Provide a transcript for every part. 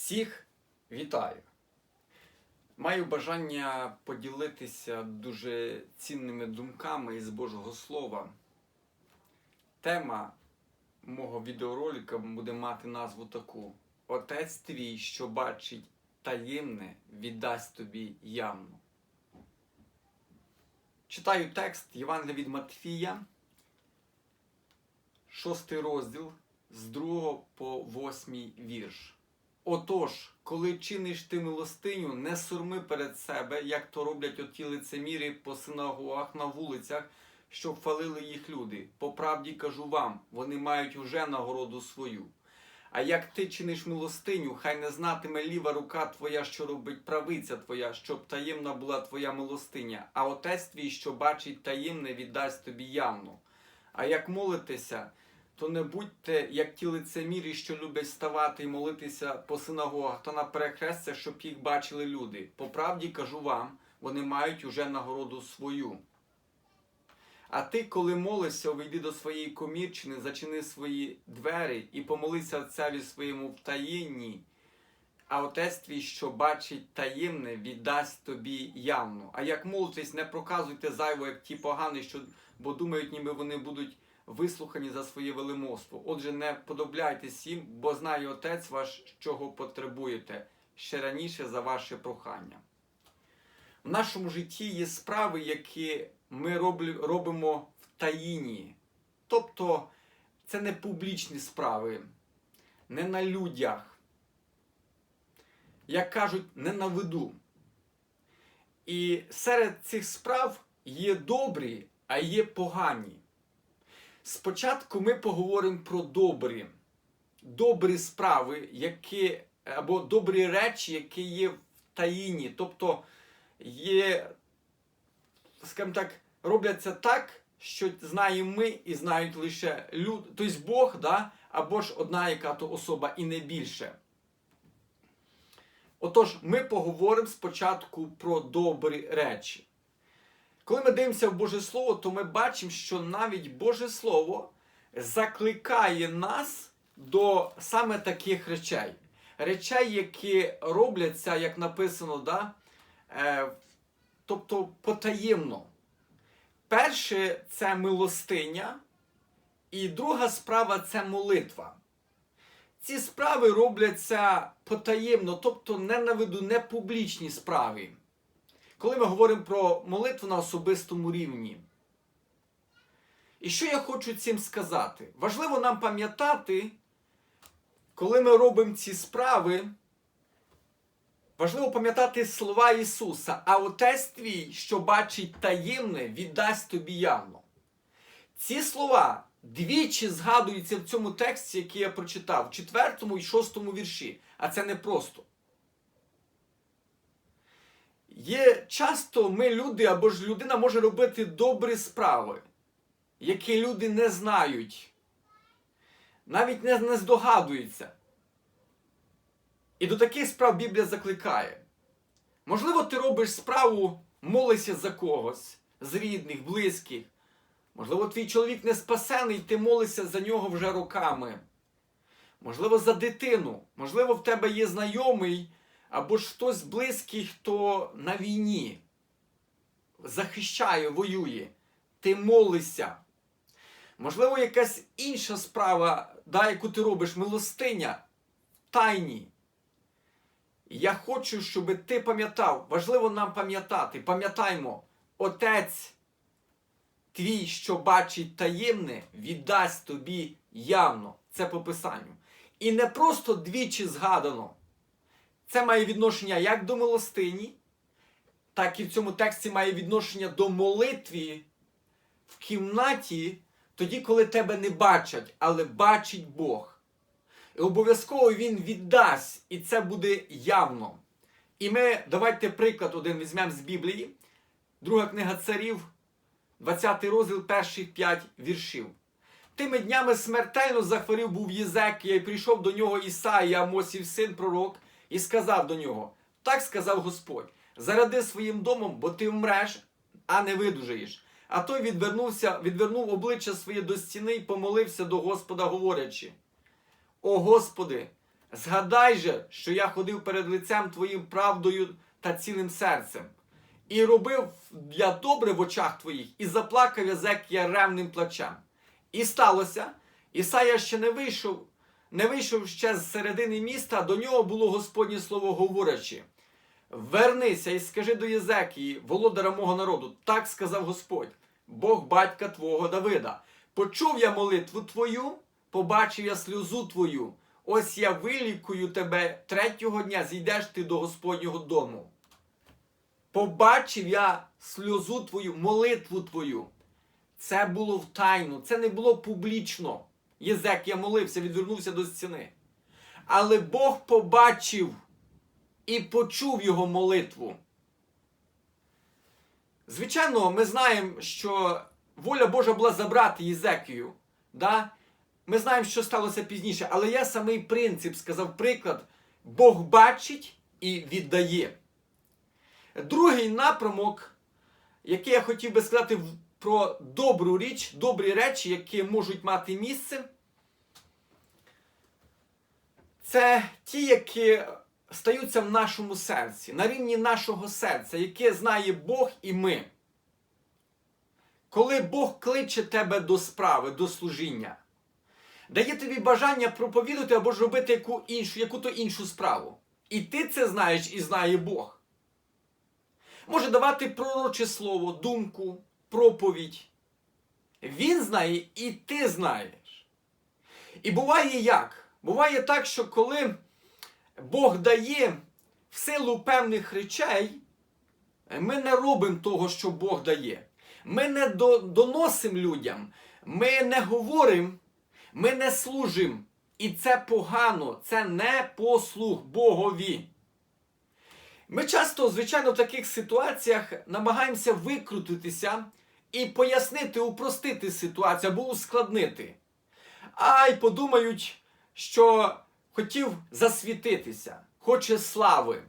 Всіх вітаю! Маю бажання поділитися дуже цінними думками із Божого Слова. Тема мого відеоролика буде мати назву таку: Отець твій, що бачить таємне, віддасть тобі явно. Читаю текст Євангелія від Матфія, 6 розділ з 2 по 8 вірш. Отож, коли чиниш ти милостиню, не сурми перед себе, як то роблять оті лицеміри по синагогах на вулицях, щоб хвалили їх люди. По правді кажу вам, вони мають уже нагороду свою. А як ти чиниш милостиню, хай не знатиме ліва рука твоя, що робить правиця твоя, щоб таємна була твоя милостиня, а отець твій, що бачить таємне, віддасть тобі явно. А як молитеся, то не будьте, як ті лицемірі, що люблять ставати і молитися по синагогах та на перехрестях, щоб їх бачили люди. По правді кажу вам, вони мають уже нагороду свою. А ти, коли молишся, увійди до своєї комірчини, зачини свої двері і помолися отцеві своєму в таїнні, а отець твій, що бачить таємне, віддасть тобі явно. А як молитесь, не проказуйте зайво, як ті погані, що, бо думають, ніби вони будуть вислухані за своє велимоство. Отже, не подобляйтесь їм, бо знає Отець ваш, чого потребуєте, ще раніше за ваше прохання. В нашому житті є справи, які ми робимо в таїні. Тобто це не публічні справи, не на людях. Як кажуть, не на виду. І серед цих справ є добрі, а є погані. Спочатку ми поговоримо про добрі, добрі справи, які, або добрі речі, які є в таїні. Тобто є, скажімо так, робляться так, що знаємо ми і знають лише люди, тобто Бог, да? або ж одна яка то особа і не більше. Отож, ми поговоримо спочатку про добрі речі. Коли ми дивимося в Боже Слово, то ми бачимо, що навіть Боже Слово закликає нас до саме таких речей. Речей, які робляться, як написано, да? е, тобто потаємно. Перше це милостиня, і друга справа це молитва. Ці справи робляться потаємно, тобто не на виду, не публічні справи коли ми говоримо про молитву на особистому рівні. І що я хочу цим сказати? Важливо нам пам'ятати, коли ми робимо ці справи, важливо пам'ятати слова Ісуса, а Отець твій, що бачить таємне, віддасть тобі явно. Ці слова двічі згадуються в цьому тексті, який я прочитав, в четвертому і шостому вірші. А це не просто. Є часто ми люди або ж людина може робити добрі справи, які люди не знають, навіть не, не здогадуються. І до таких справ Біблія закликає. Можливо, ти робиш справу, молишся за когось з рідних, близьких. Можливо, твій чоловік не спасений, ти молишся за нього вже роками. Можливо, за дитину. Можливо, в тебе є знайомий або ж хтось близький, хто на війні захищає, воює, ти молишся. Можливо, якась інша справа, да, яку ти робиш, милостиня, тайні. Я хочу, щоб ти пам'ятав, важливо нам пам'ятати, пам'ятаймо, Отець твій, що бачить таємне, віддасть тобі явно. Це по Писанню. І не просто двічі згадано. Це має відношення як до милостині, так і в цьому тексті має відношення до молитві в кімнаті, тоді, коли тебе не бачать, але бачить Бог. І обов'язково Він віддасть, і це буде явно. І ми давайте приклад один візьмемо з Біблії, друга книга царів, 20 розділ перших 5 віршів. Тими днями смертельно захворів був Єзекія, і прийшов до нього Ісаїя, Амосів син пророк, і сказав до нього: Так сказав Господь: заради своїм домом, бо ти вмреш, а не видужаєш. А той відвернувся, відвернув обличчя своє до стіни і помолився до Господа, говорячи: О Господи, Згадай же, що я ходив перед лицем твоїм правдою та цілим серцем, і робив я добре в очах твоїх, і заплакав Язекія ревним плачем. І сталося, Ісая ще не вийшов, не вийшов ще з середини міста, до нього було Господнє слово говорячи. Вернися і скажи до Єзекії, володаря мого народу, так сказав Господь, Бог батька твого Давида. Почув я молитву твою, побачив я сльозу твою. Ось я вилікую тебе третього дня, зійдеш ти до Господнього дому. Побачив я сльозу твою, молитву твою. Це було в тайну, це не було публічно. Єзекія молився, відвернувся до стіни. Але Бог побачив і почув його молитву. Звичайно, ми знаємо, що воля Божа була забрати Єзекію. Да? Ми знаємо, що сталося пізніше, але я самий принцип сказав приклад: Бог бачить і віддає. Другий напрямок, який я хотів би сказати про добру річ, добрі речі, які можуть мати місце, це ті, які стаються в нашому серці, на рівні нашого серця, яке знає Бог і ми. Коли Бог кличе тебе до справи, до служіння, дає тобі бажання проповідати або ж робити яку іншу, яку-то іншу справу. І ти це знаєш і знає Бог. Може давати пророче слово, думку, проповідь. Він знає і ти знаєш. І буває як? Буває так, що коли Бог дає в силу певних речей, ми не робимо того, що Бог дає. Ми не до- доносимо людям, ми не говоримо, ми не служимо. І це погано, це не послуг Богові. Ми часто, звичайно, в таких ситуаціях намагаємося викрутитися і пояснити, упростити ситуацію або ускладнити. Ай, подумають, що хотів засвітитися, хоче слави,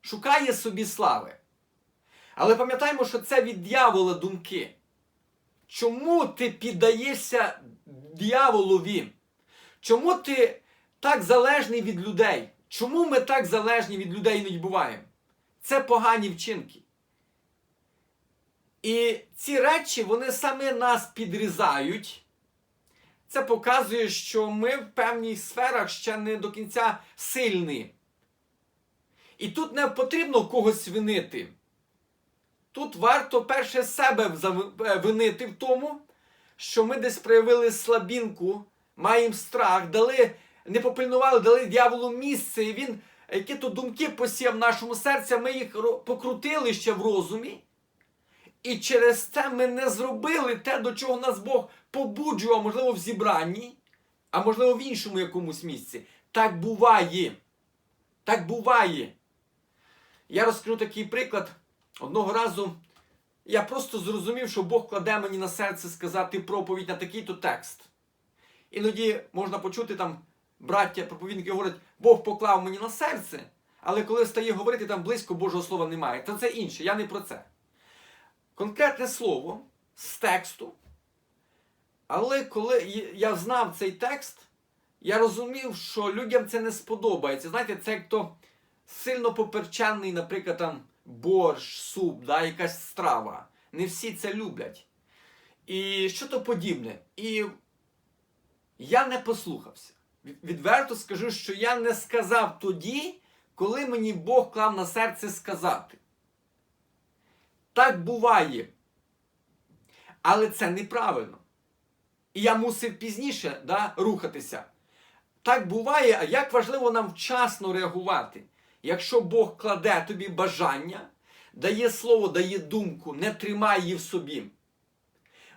шукає собі слави. Але пам'ятаємо, що це від дьявола думки. Чому ти піддаєшся дьяволові? Чому ти так залежний від людей? Чому ми так залежні від людей не буваємо? Це погані вчинки. І ці речі, вони саме нас підрізають. Це показує, що ми в певних сферах ще не до кінця сильні. І тут не потрібно когось винити. Тут варто перше себе е, винити в тому, що ми десь проявили слабінку, маємо страх, дали, не попильнували, дали дьяволу місце, і він які то думки посіяв в нашому серці, ми їх покрутили ще в розумі. І через це ми не зробили те, до чого нас Бог побуджував, можливо, в зібранні, а можливо в іншому якомусь місці. Так буває. Так буває. Я розкажу такий приклад. Одного разу я просто зрозумів, що Бог кладе мені на серце сказати проповідь на такий-то текст. Іноді можна почути там браття, проповідники говорять, Бог поклав мені на серце, але коли стає говорити, там близько Божого Слова немає. Та це інше, я не про це. Конкретне слово з тексту. Але коли я знав цей текст, я розумів, що людям це не сподобається. Знаєте, це як то сильно поперчаний, наприклад, там борщ, суп, да, якась страва. Не всі це люблять. І що то подібне. І я не послухався. Відверто скажу, що я не сказав тоді, коли мені Бог клав на серце сказати. Так буває. Але це неправильно. І я мусив пізніше да, рухатися. Так буває, а як важливо нам вчасно реагувати. Якщо Бог кладе тобі бажання, дає слово, дає думку, не тримай її в собі.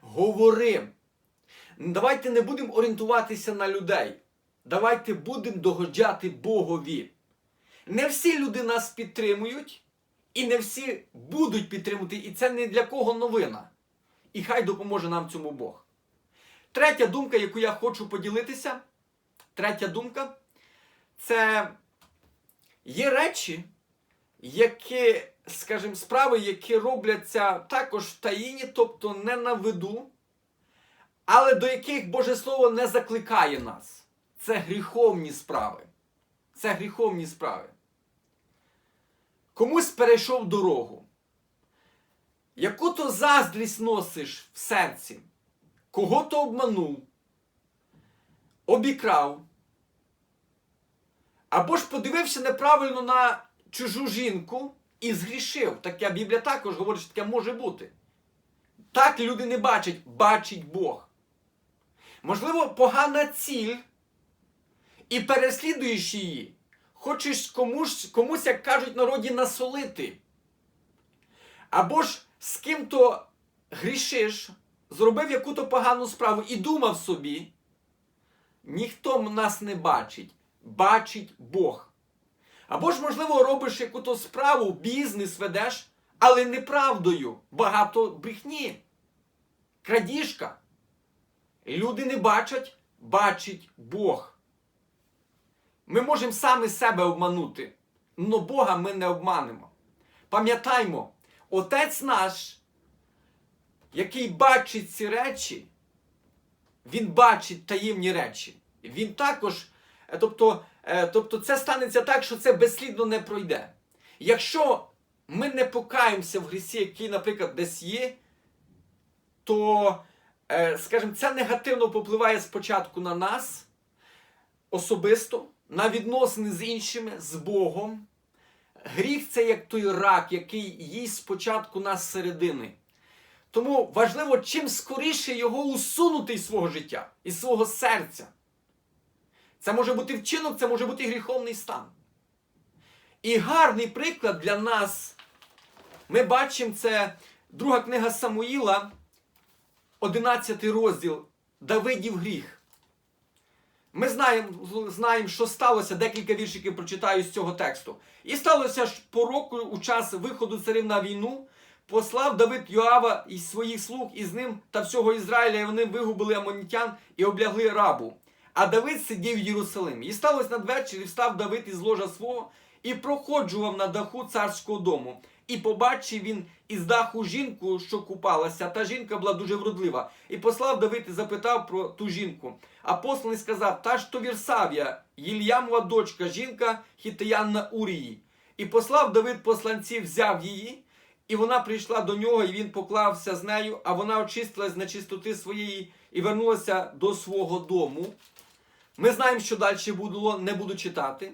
Говори. Давайте не будемо орієнтуватися на людей. Давайте будемо догоджати Богові. Не всі люди нас підтримують, і не всі будуть підтримувати, і це не для кого новина. І хай допоможе нам цьому Бог. Третя думка, яку я хочу поділитися, третя думка це є речі, які, скажімо, справи, які робляться також в таїні, тобто не на виду, але до яких Боже Слово не закликає нас. Це гріховні справи. Це гріховні справи. Комусь перейшов дорогу. Яку то заздрість носиш в серці, кого то обманув, обікрав, або ж подивився неправильно на чужу жінку і згрішив. Таке Біблія також говорить, що таке може бути. Так люди не бачать, бачить Бог. Можливо, погана ціль, і переслідуєш її, хочеш комусь, комусь, як кажуть народі, насолити. Або ж з ким-то грішиш, зробив яку-то погану справу і думав собі, ніхто нас не бачить, бачить Бог. Або ж, можливо, робиш яку-то справу, бізнес ведеш, але неправдою, багато брехні, крадіжка. Люди не бачать, бачить Бог. Ми можемо самі себе обманути, але Бога ми не обманемо. Пам'ятаймо, Отець наш, який бачить ці речі, Він бачить таємні речі. Він також, е, тобто, е, тобто це станеться так, що це безслідно не пройде. Якщо ми не покаємося в грісі, який, наприклад, десь є, то, е, скажімо, це негативно попливає спочатку на нас особисто, на відносини з іншими, з Богом. Гріх це як той рак, який їсть спочатку нас зсередини. Тому важливо чим скоріше його усунути із свого життя, із свого серця. Це може бути вчинок, це може бути гріховний стан. І гарний приклад для нас. Ми бачимо це друга книга Самуїла, 11 розділ Давидів гріх. Ми знаємо, знаємо, що сталося, декілька віршиків прочитаю з цього тексту. І сталося ж по року у час виходу царів на війну, послав Давид Йоава і своїх слуг із ним та всього Ізраїля, і вони вигубили амонітян і облягли рабу. А Давид сидів в Єрусалимі. І сталося надвечір, і встав Давид із ложа свого і проходжував на даху царського дому. І побачив він із даху жінку, що купалася. Та жінка була дуже вродлива. І послав Давид і запитав про ту жінку. А посланий сказав: Та ж то Вірсавія, Єльямова дочка, жінка Хітеянна Урії. І послав Давид посланців, взяв її, і вона прийшла до нього, і він поклався з нею, а вона очистилась з нечистоти своєї і вернулася до свого дому. Ми знаємо, що далі було, не буду читати.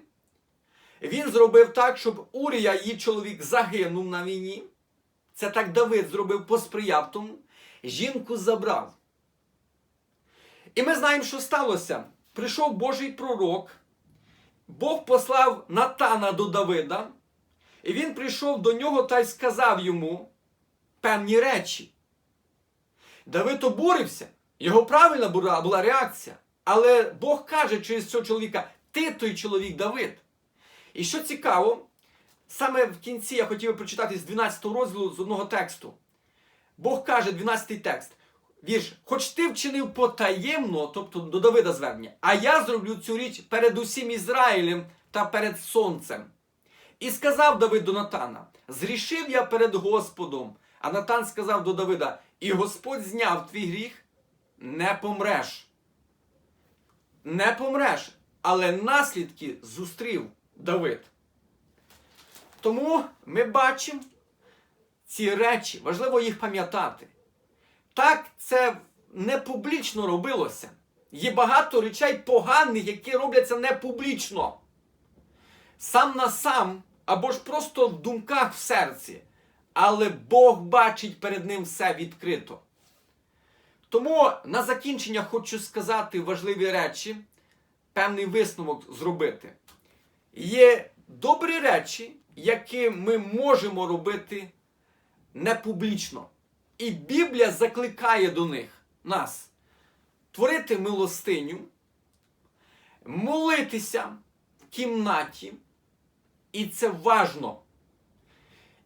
Він зробив так, щоб Урія, її чоловік, загинув на війні. Це так Давид зробив, посприяв тому. Жінку забрав. І ми знаємо, що сталося. Прийшов Божий пророк, Бог послав Натана до Давида, і він прийшов до нього та й сказав йому певні речі. Давид обурився, його правильна була, реакція. Але Бог каже через цього чоловіка: ти той чоловік Давид. І що цікаво, саме в кінці я хотів прочитати з 12 розділу з одного тексту. Бог каже, 12 текст. Вірш, хоч ти вчинив потаємно, тобто до Давида звернення, а я зроблю цю річ перед усім Ізраїлем та перед сонцем. І сказав Давид до Натана: Зрішив я перед Господом. А Натан сказав до Давида: І Господь зняв твій гріх, не помреш. Не помреш, але наслідки зустрів Давид. Тому ми бачимо ці речі, важливо їх пам'ятати. Так, це не публічно робилося. Є багато речей поганих, які робляться не публічно. Сам на сам, або ж просто в думках в серці. Але Бог бачить перед ним все відкрито. Тому на закінчення хочу сказати важливі речі, певний висновок зробити. Є добрі речі, які ми можемо робити не публічно. І Біблія закликає до них нас творити милостиню, молитися в кімнаті, і це важно.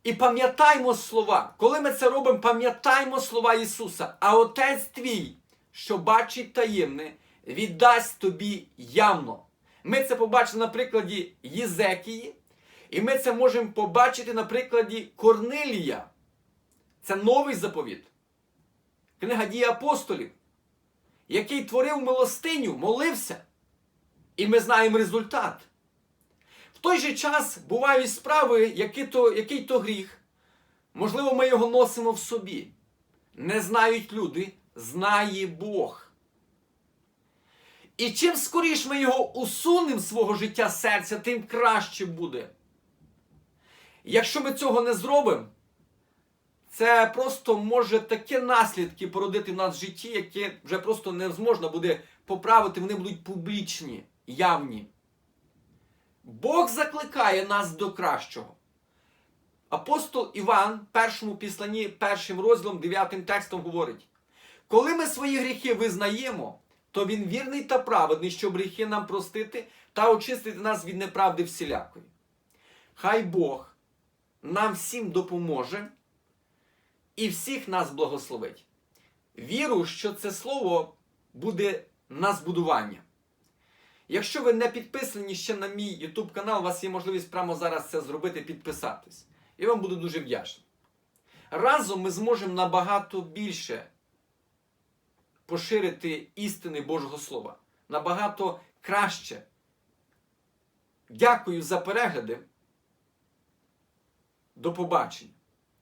І пам'ятаймо слова. Коли ми це робимо, пам'ятаймо слова Ісуса. А Отець твій, що бачить таємне, віддасть тобі явно. Ми це побачили на прикладі Єзекії, і ми це можемо побачити на прикладі Корнилія. Це новий заповіт. Книга дії апостолів, який творив милостиню, молився. І ми знаємо результат. В той же час бувають справи, які то, який то гріх. Можливо, ми його носимо в собі. Не знають люди, знає Бог. І чим скоріш ми його усунемо свого життя серця, тим краще буде. Якщо ми цього не зробимо, це просто може такі наслідки породити в нас в житті, які вже просто не зможна буде поправити, вони будуть публічні, явні. Бог закликає нас до кращого. Апостол Іван, першому післанні, першим розділом, дев'ятим текстом говорить: коли ми свої гріхи визнаємо, то він вірний та праведний, щоб гріхи нам простити та очистити нас від неправди всілякої. Хай Бог нам всім допоможе і всіх нас благословить. Віру, що це слово буде на збудування. Якщо ви не підписані ще на мій YouTube канал, у вас є можливість прямо зараз це зробити, підписатись. І вам буду дуже вдячний. Разом ми зможемо набагато більше поширити істини Божого Слова. Набагато краще. Дякую за перегляди. До побачення.